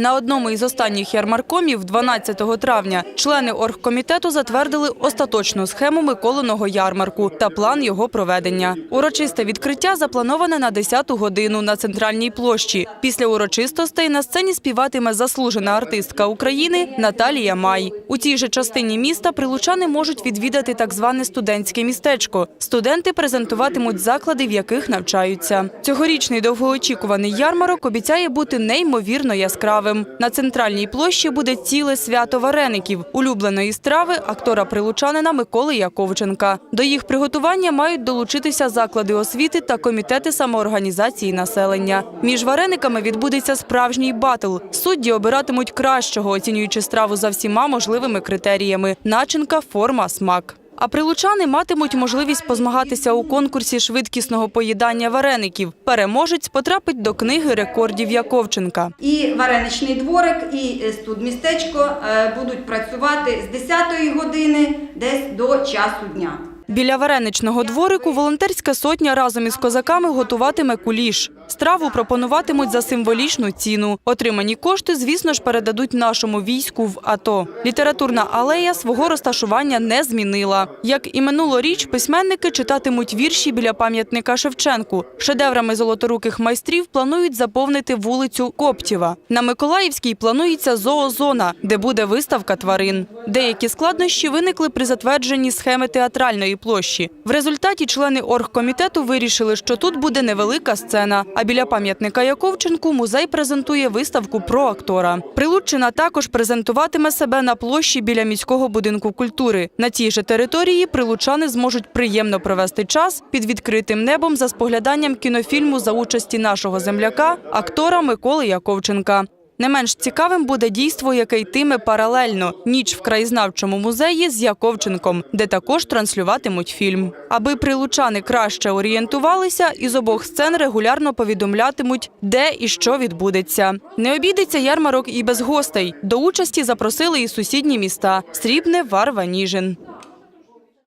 На одному із останніх ярмаркомів, 12 травня, члени оргкомітету затвердили остаточну схему Миколиного ярмарку та план його проведення. Урочисте відкриття заплановане на 10 годину на центральній площі. Після урочистостей на сцені співатиме заслужена артистка України Наталія Май. У цій же частині міста прилучани можуть відвідати так зване студентське містечко. Студенти презентуватимуть заклади, в яких навчаються. Цьогорічний довгоочікуваний ярмарок обіцяє бути неймовірно яскравим. На центральній площі буде ціле свято вареників, улюбленої страви актора прилучанина Миколи Яковченка. До їх приготування мають долучитися заклади освіти та комітети самоорганізації населення. Між варениками відбудеться справжній батл. Судді обиратимуть кращого, оцінюючи страву за всіма можливими критеріями: начинка, форма, смак. А прилучани матимуть можливість позмагатися у конкурсі швидкісного поїдання вареників. Переможець потрапить до книги рекордів Яковченка. І вареничний дворик, і е, студмістечко е, будуть працювати з 10-ї години десь до часу дня. Біля вареничного дворику волонтерська сотня разом із козаками готуватиме куліш. Страву пропонуватимуть за символічну ціну. Отримані кошти, звісно ж, передадуть нашому війську в АТО. Літературна алея свого розташування не змінила. Як і минулоріч, письменники читатимуть вірші біля пам'ятника Шевченку. Шедеврами золоторуких майстрів планують заповнити вулицю Коптєва. На Миколаївській планується зоозона, де буде виставка тварин. Деякі складнощі виникли при затвердженні схеми театральної площі. В результаті члени оргкомітету вирішили, що тут буде невелика сцена. А біля пам'ятника Яковченку музей презентує виставку про актора. Прилуччина також презентуватиме себе на площі біля міського будинку культури. На цій же території прилучани зможуть приємно провести час під відкритим небом за спогляданням кінофільму за участі нашого земляка, актора Миколи Яковченка. Не менш цікавим буде дійство, яке йтиме паралельно ніч в краєзнавчому музеї з Яковченком, де також транслюватимуть фільм. Аби прилучани краще орієнтувалися, із обох сцен регулярно повідомлятимуть, де і що відбудеться. Не обійдеться ярмарок і без гостей. До участі запросили і сусідні міста Срібне, Варва, Ніжин.